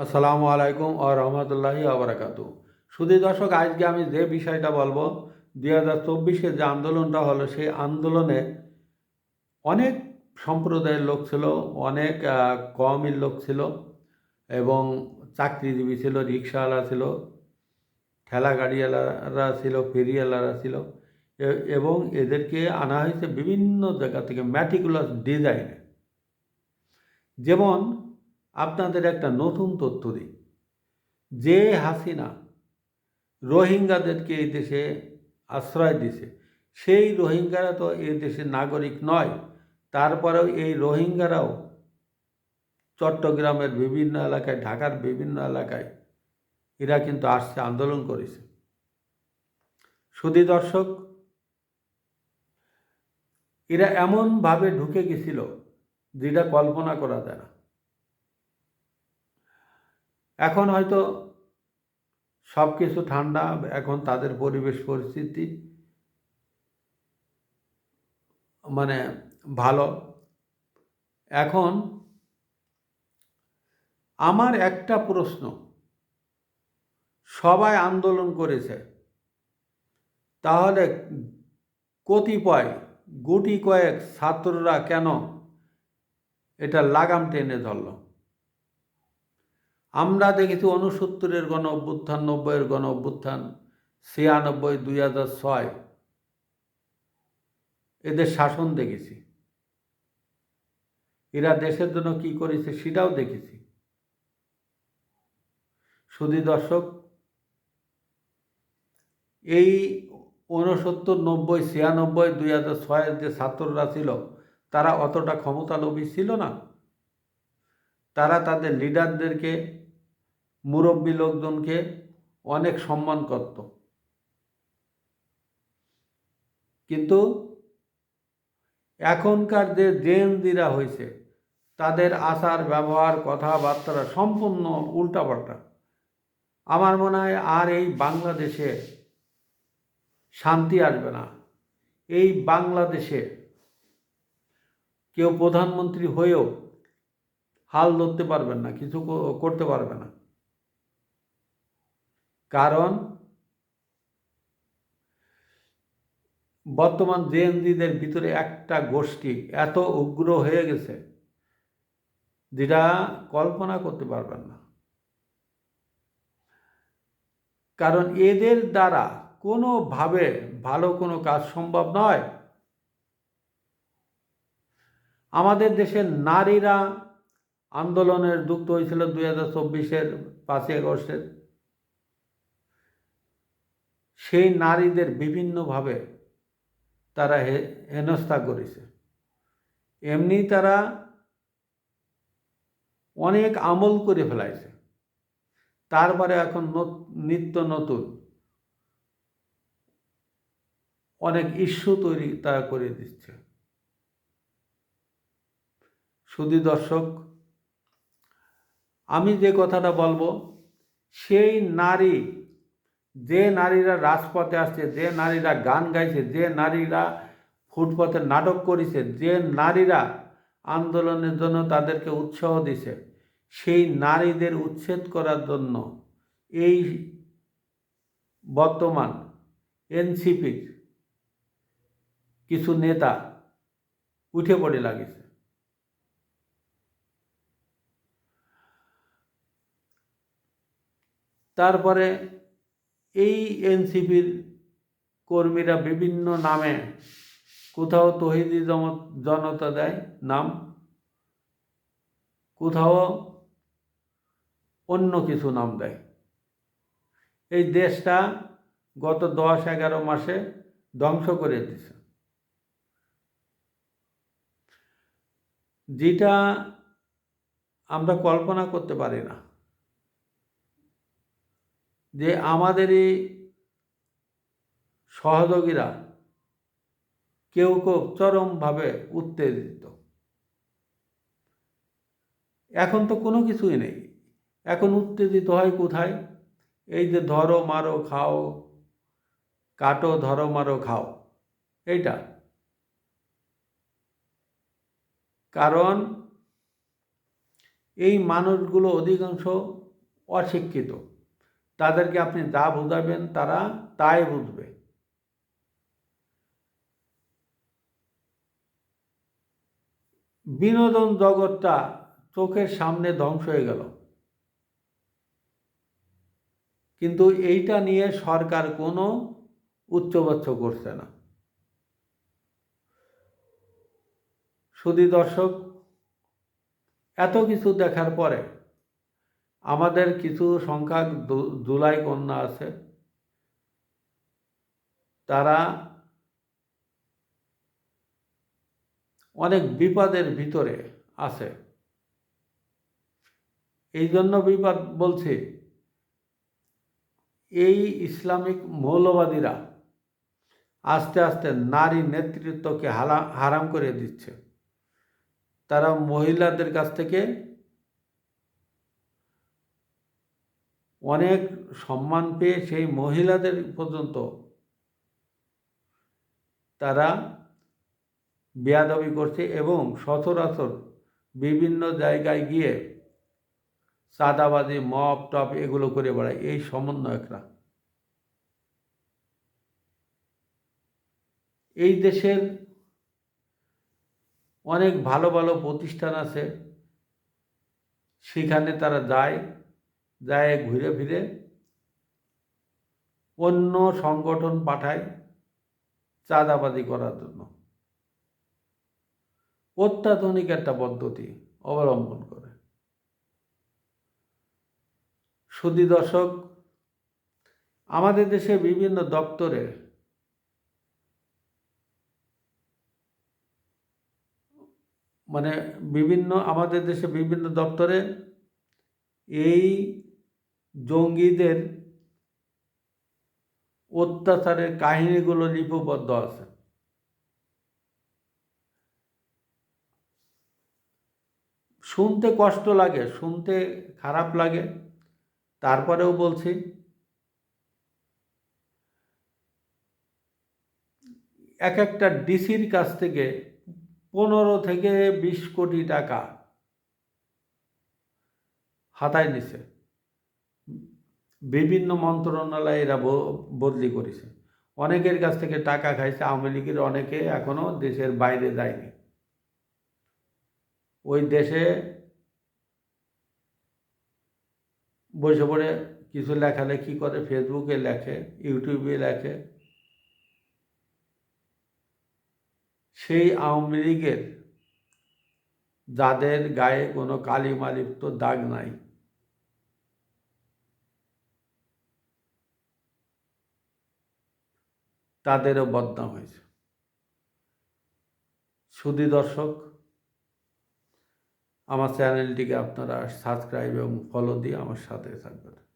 আসসালামু আলাইকুম ও রহমতুল্লাহি আবরাকাত শুধু দর্শক আজকে আমি যে বিষয়টা বলব দুই হাজার চব্বিশে যে আন্দোলনটা হলো সেই আন্দোলনে অনেক সম্প্রদায়ের লোক ছিল অনেক আহ, কওমির লোক ছিল এবং চাকরিজীবী ছিল রিক্সাওয়ালা ছিল ঠেলা গাড়িওয়ালারা ছিল ফেরিওয়ালারা ছিল এবং এদেরকে আনা হয়েছে বিভিন্ন জায়গা থেকে ম্যাটিকুলাস ডিজাইনে যেমন আপনাদের একটা নতুন তথ্য দিই। যে হাসিনা রোহিঙ্গাদেরকে এই দেশে আশ্রয় দিছে, সেই রোহিঙ্গারা তো এই দেশের নাগরিক নয়। তারপরেও এই রোহিঙ্গারাও চট্টগ্রামের বিভিন্ন এলাকায়, ঢাকার বিভিন্ন এলাকায় এরা কিন্তু আসছে, আন্দোলন করেছে। সুদী দর্শক, এরা এমনভাবে ঢুকে গেছিল যেটা কল্পনা করা যায় না। এখন হয়তো সব কিছু ঠান্ডা, এখন তাদের পরিবেশ পরিস্থিতি মানে ভালো। এখন আমার একটা প্রশ্ন, সবাই আন্দোলন করেছে, তাহলে কতিপয় গুটি কয়েক ছাত্ররা কেন এটা লাগাম টেনে ধরলো? আমরা দেখেছি উনসত্তরের গণ অভ্যুত্থান নব্বইয়ের গণ অভ্যুত্থান ছিয়ানব্বই, দুই হাজার ছয়। এদের শাসন দেখেছি। এরা দেশের জন্য কি করেছে সেটাও দেখেছি। সুধী দর্শক, এই ঊনসত্তর, নব্বই, ছিয়ানব্বই, দুই হাজার ছয়ের যে ছাত্ররা ছিল, তারা অতটা ক্ষমতালোভী ছিল না। তারা তাদের লিডারদেরকে মুরব্বী লোকজনকে অনেক সম্মান করত। কিন্তু এখনকার যে জেএনজিরা হয়েছে, তাদের আচার, ব্যবহার, কথাবার্তা সম্পূর্ণ উল্টাপাল্টা। আমার মনে হয় আর এই বাংলাদেশে শান্তি আসবে না। এই বাংলাদেশে কেউ প্রধানমন্ত্রী হয়েও হাল ধরতে পারবেন না, কিছু করতে পারবে না। কারণ বর্তমান জেএনজিদের ভিতরে একটা গোষ্ঠী এত উগ্র হয়ে গেছে, যেটা কল্পনা করতে পারবেন না। কারণ এদের দ্বারা কোনোভাবে ভালো কোনো কাজ সম্ভব নয়। আমাদের দেশের নারীরা আন্দোলনের যুক্ত হয়েছিল দুই হাজার চব্বিশের পাঁচই আগস্টের। সেই নারীদের বিভিন্নভাবে তারা হেনস্থা করেছে। এমনি তারা অনেক আমল করে ফেলাইছে। তারপরে এখন নত- নিত্য নতুন অনেক ইস্যু তৈরি তারা করে দিচ্ছে। শুধু দর্শক, আমি যে কথাটা বলব, সেই নারী যে নারীরা রাজপথে আসছে, যে নারীরা গান গাইছে, যে নারীরা ফুটপথে নাটক করেছে, যে নারীরা আন্দোলনের জন্য তাদেরকে উৎসাহ দিছে, সেই নারীদের উচ্ছেদ করার জন্য এই বর্তমান এনসিপির কিছু নেতা উঠে পড়ে লাগিছে। তারপরে এই এনসিপির কর্মীরা বিভিন্ন নামে কোথাও তহিদি জনতা দেয় নাম, কোথাও অন্য কিছু নাম দেয়। এই দেশটা গত দশ এগারো মাসে ধ্বংস করে দিছে। যেটা আমরা কল্পনা করতে পারি না। যে আমাদেরই সহযোগীরা কেউ কেউ চরমভাবে উত্তেজিত। এখন তো কোনো কিছুই নেই। এখন উত্তেজিত হয় কোথায়? এই যে ধরো মারো, খাও, কাটো, ধরো মারো, খাও, এইটা। কারণ এই মানুষগুলো অধিকাংশ অশিক্ষিত। তাদেরকে আপনি যা বুঝাবেন তারা তাই বুঝবে। বিনোদন জগৎটা চোখের সামনে ধ্বংস হয়ে গেল। কিন্তু এইটা নিয়ে সরকার কোনো উচ্চবাচ্য করছে না। সুদী দর্শক, এত কিছু দেখার পরে আমাদের কিছু সংখ্যক দু- জুলাই কন্যা আছে। তারা অনেক বিপদের ভিতরে আছে। এই জন্য বিপদ বলছি, এই ইসলামিক মৌলবাদীরা আস্তে আস্তে নারী নেতৃত্বকে হারাম করে দিচ্ছে। তারা মহিলাদের কাছ থেকে অনেক সম্মান পেয়ে সেই মহিলাদের পর্যন্ত তারা বেয়াদবি করছে এবং সচরাচর বিভিন্ন জায়গায় গিয়ে চাঁদাবাজি মপ টপ এগুলো করে বেড়ায়। এই সমন্বয়করা। এই দেশের অনেক ভালো ভালো প্রতিষ্ঠান আছে। সেখানে তারা যায়। যায় ঘুরে ফিরে, অন্য সংগঠন পাঠায় চাঁদাবাজি করার জন্য। অত্যাধুনিক একটা পদ্ধতি অবলম্বন করে। সুদী দর্শক, আমাদের দেশে বিভিন্ন দপ্তরে মানে বিভিন্ন, আমাদের দেশে বিভিন্ন দপ্তরে এই জঙ্গিদের অত্যাচারের কাহিনীগুলো লিপিবদ্ধ আছে। শুনতে কষ্ট লাগে, শুনতে খারাপ লাগে। তারপরেও বলছি, এক একটা ডিসির কাছ থেকে পনেরো থেকে বিশ কোটি টাকা হাতায় নিছে। বিভিন্ন মন্ত্রণালয়ে এরা বদলি করেছে। অনেকের কাছ থেকে টাকা খাইছে, আওয়ামী লীগের অনেকে এখনও দেশের বাইরে যায়নি। ওই দেশে বসে পড়ে কিছু লেখালেখি করে, ফেসবুকে লেখে, ইউটিউবে লেখে। সেই আওয়ামী লীগের যাদের গায়ে কোনো কালিমালিপ্ত দাগ নাই তাদেরও বদনাম হয়েছে। সুদী দর্শক, আমার চ্যানেলটিকে আপনারা সাবস্ক্রাইব এবং ফলো দিয়ে আমার সাথে থাকবেন।